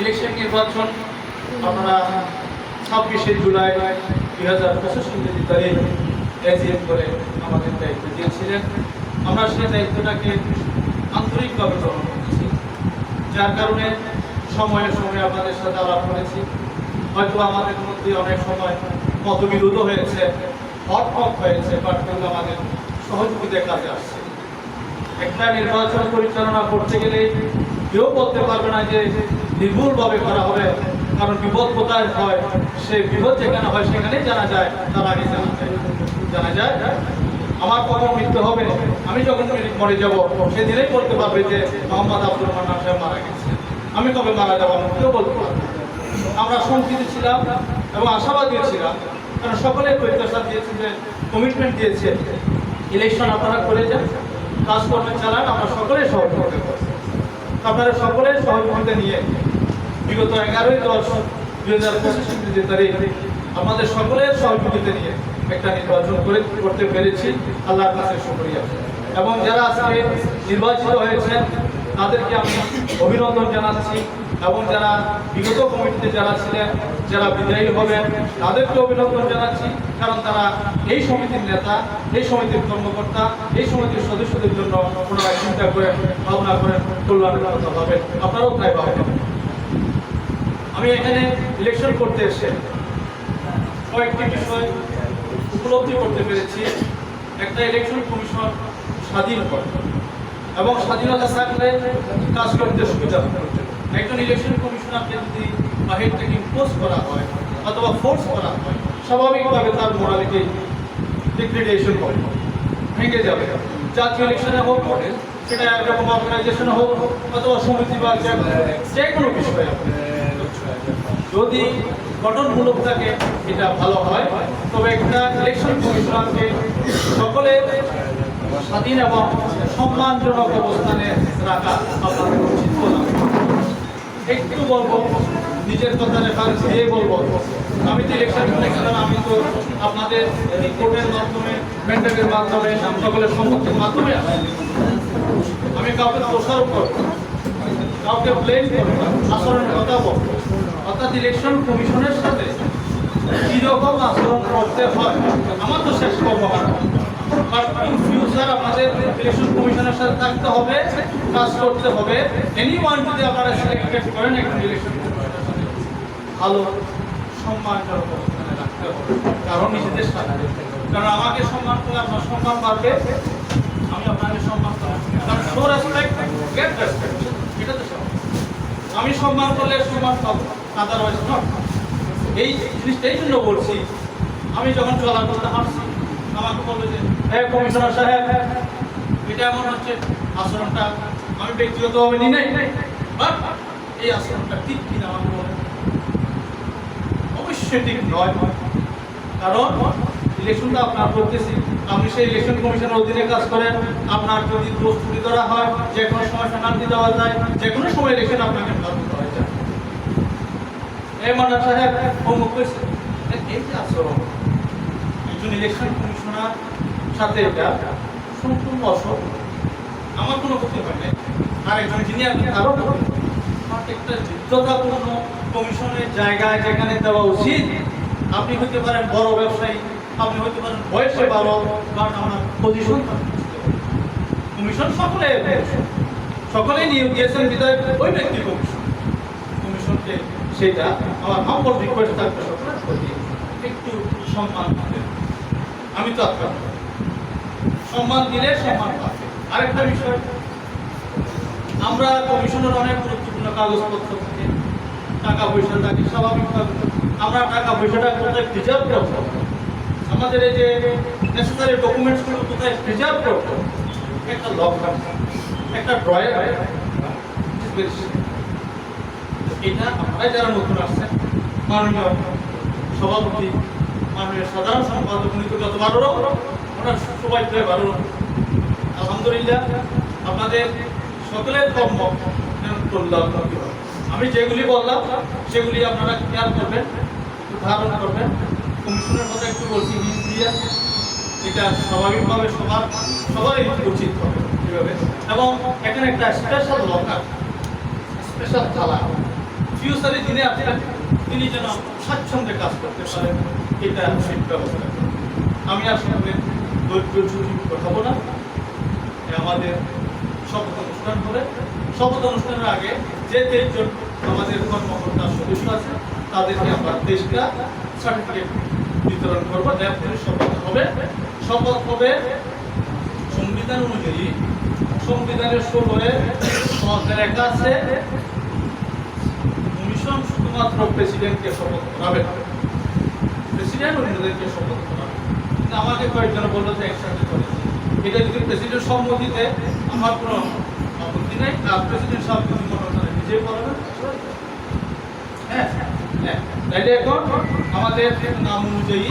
Election নির্বাচন আমরা ছাব্বিশে জুলাই দুই হাজার পঁচিশ ইংরেজি তারিখ এজিএম করে আমাদের দায়িত্ব দিয়েছিলেন। আমরা সেই দায়িত্বটাকে আন্তরিকভাবে গ্রহণ করেছি। যার কারণে সময়ে সময়ে আপনাদের সাথে আলাপ করেছি। হয়তো আমাদের মধ্যে অনেক সময় মতবিরোধ হয়েছে হটপক হয়েছে বাট কিন্তু আমাদের সহযোগিতার কাজে আসছে। একটা নির্বাচন পরিচালনা করতে গেলে কেউ বলতে পারবে না যে নির্ভুলভাবে করা হবে, কারণ বিপদ কোথায় হয় সে বিপদ যেখানে হয় সেখানেই জানা যায়, তার আগে জানা যায়। জানা যায় আমার কখন মৃত্যু হবে, আমি যখন মরে যাব, সেদিনেই বলতে পারবে যে মোহাম্মদ আব্দুল মান্নান সাহেব মারা গেছে। আমি কবে মারা যাব, আমি কেউ বলতে পারবে আমরা শঙ্কিত ছিলাম এবং আশাবাদী ছিলাম, কারণ সকলে প্রত্যাশা দিয়েছে যে কমিটমেন্ট দিয়েছে। ইলেকশন আপনারা করে যান কাজকর্মে চালান, আমরা সকলে সহযোগিতা করব আপনারা সকলের সহযোগিতা নিয়ে বিগত এগারোই দশ দুই হাজার পঁচিশ যে তারিখ, আমাদের সকলের সহযোগিতা নিয়ে একটা নির্বাচন করে করতে পেরেছি। আল্লাহর কাছে শুক্রিয়া। এবং যারা আজকে নির্বাচিত হয়েছেন তাদেরকে আমি অভিনন্দন জানাচ্ছি এবং যারা বিগত কমিটিতে যারা ছিলেন, যারা বিদায়ী হবেন, তাদেরকে অভিনন্দন জানাচ্ছি। কারণ তারা এই সমিতির নেতা, এই সমিতির কর্মকর্তা, এই সমিতির সদস্যদের জন্য ওনারা চিন্তা করেন ভাবনা করেন কল্যাণের কথা ভাবেন আপনারাও তাই ভাবেন। আমি এখানে ইলেকশন করতে এসে কয়েকটি বিষয় উপলব্ধি করতে পেরেছি। একটা ইলেকশন কমিশন স্বাধীন করে। এবং স্বাধীনতা থাকলে কাজ করতে সুবিধা হবে একজন ইলেকশন কমিশনারকে যদি বাহির থেকে ইম্পোজ করা হয় অথবা ফোর্স করা হয়, স্বাভাবিকভাবে তার মোরালিটি ডিগ্রেডেশন হবে ভেঙে যাবে। জাতীয় ইলেকশনে হোক, সেটা এরকম অর্গানাইজেশন হোক অথবা সমিতি বা যে কোনো বিষয়ে। যদি গঠনমূলক থাকে এটা ভালো হয়, তবে একটা ইলেকশন কমিশনারকে সকলে স্বাধীন এবং সম্মানজনক অবস্থানে রাখা আপনাদের উচিত। একটু বলব, নিজের কথা রেফারেন্স দিয়ে বলব আমি তো ইলেকশন কমিশনার আমি তো আপনাদের রিপোর্টের মাধ্যমে মেন্টালের মাধ্যমে, সকলের সম্মতির মাধ্যমে। আমি কাউকে দোষারোপ করব কাউকে ব্লেম করব না। আচরণের কথা বলব অর্থাৎ ইলেকশন কমিশনের সাথে কীরকম আচরণ করতে হয়, আমার তো শেষ করব কমিশনের সাথে থাকতে হবে, কাজ করতে হবে। ভালো রাখতে হবে, কারণ নিজেদের কারণ আমাকে সম্মান করলে সম্মান আমি আপনাকে সম্মান কারণ আমি সম্মান করলে সম্মান পাবো আদারওয়াইজ এই জিনিসটা এই জন্য বলছি। আমি যখন চলার পথে হাঁটছি আমাকে বলল যে হ্যাঁ কমিশনার সাহেব এটা এমন হচ্ছে আচরণটা আমি ব্যক্তিগতভাবে নিই নাই বাট এই আচরণটা ঠিক কিনা আমাকে বলে অবশ্যই ঠিক নয়। কারণ ইলেকশনটা আপনার করতেছি। আপনি সেই ইলেকশন কমিশনের অধীনে কাজ করেন। আপনার যদি প্রস্তুতি করা হয় যে কোনো সময় পেনাল্টি দেওয়া যায় যে কোনো সময় ইলেকশন আপনাকে করা যায়। এই মান্না সাহেব অমুক হয়েছে। এই যে আচরণ একজন ইলেকশন কমিশনার সাথে এটা সম্পূর্ণ অসহ আমার কোনো ক্ষতি হয় নাই। আর একজন যিনি আপনি। বাট একটা যোগ্যতাপূর্ণ কমিশনের জায়গায় যেখানে দেওয়া উচিত, আপনি হতে পারেন বড় ব্যবসায়ী, আপনি হতে পারেন বয়সে বড় বাট আমার পজিশন কমিশন সকলে সকলে নিয়োগ দিয়েছেন বিধায় ওই ব্যক্তি কমিশন। কমিশনকে সেটা আমার নম্বর রিকোয়েস্ট থাকবে। সকলের প্রতি একটু সম্মান। আমি তো আপনার সম্মান দিলে সম্মান পাবে। আরেকটা বিষয়, আমরা কমিশনের অনেক গুরুত্বপূর্ণ কাগজপত্র থাকে। টাকা পয়সা থাকে স্বাভাবিকভাবে আমরা টাকা পয়সাটা কোথায় প্রিজার্ভ করব? আমাদের এই যে নেসেসারি ডকুমেন্টসগুলো কোথায় প্রিজার্ভ করব? একটা লক একটা ড্রয়ার এটা আপনারা যারা নতুন আসছেন, মাননীয় সভাপতি মাননীয় সাধারণ সম্পাদক উনি তো গত বারোরও ওনার সবাই প্রায় বারো আলহামদুলিল্লাহ, আপনাদের সকলের কর্ম কল্যাণমুখী আমি যেগুলি বললাম, সেগুলি আপনারা খেয়াল করবেন ধারণ করবেন। কমিশনের কথা একটু বলছি দিয়ে। এটা স্বাভাবিকভাবে সবার, সবারই উচিত হবে এভাবে। এবং এখানে একটা স্পেশাল লকার স্পেশাল থালা। ফিউচারে দিনে আপনারা তিনি যেন স্বাচ্ছন্দ্যে কাজ করতে পারেন, এটা সেই ব্যবস্থা। আমি আসলে দরিদ্র ছুটি হব না। আমাদের শপথ অনুষ্ঠান হবে। শপথ অনুষ্ঠানের আগে যে তেইশজন আমাদের কর্মকর্তার সদস্য আছে, তাদেরকে আমরা তেইশটা সার্টিফিকেট বিতরণ করব। দেবপুরের শপথ হবে। শপথ হবে সংবিধান অনুযায়ী। সংবিধানের ষোলোয় লেখা আছে কমিশন শুধুমাত্র প্রেসিডেন্টকে শপথ করাবে প্রেসিডেন্ট অন্যদেরকে শপথ করাবে। আমাকে কয়েকজন বলল যে একসাথে করে এটা যদি প্রেসিডেন্ট সম্মতি দেয় আমার কোনো আপত্তি নেই আর প্রেসিডেন্ট সাহেব যদি মনে করেন নিজেই করবেন হ্যাঁ হ্যাঁ। তাইলে এখন আমাদের নাম অনুযায়ী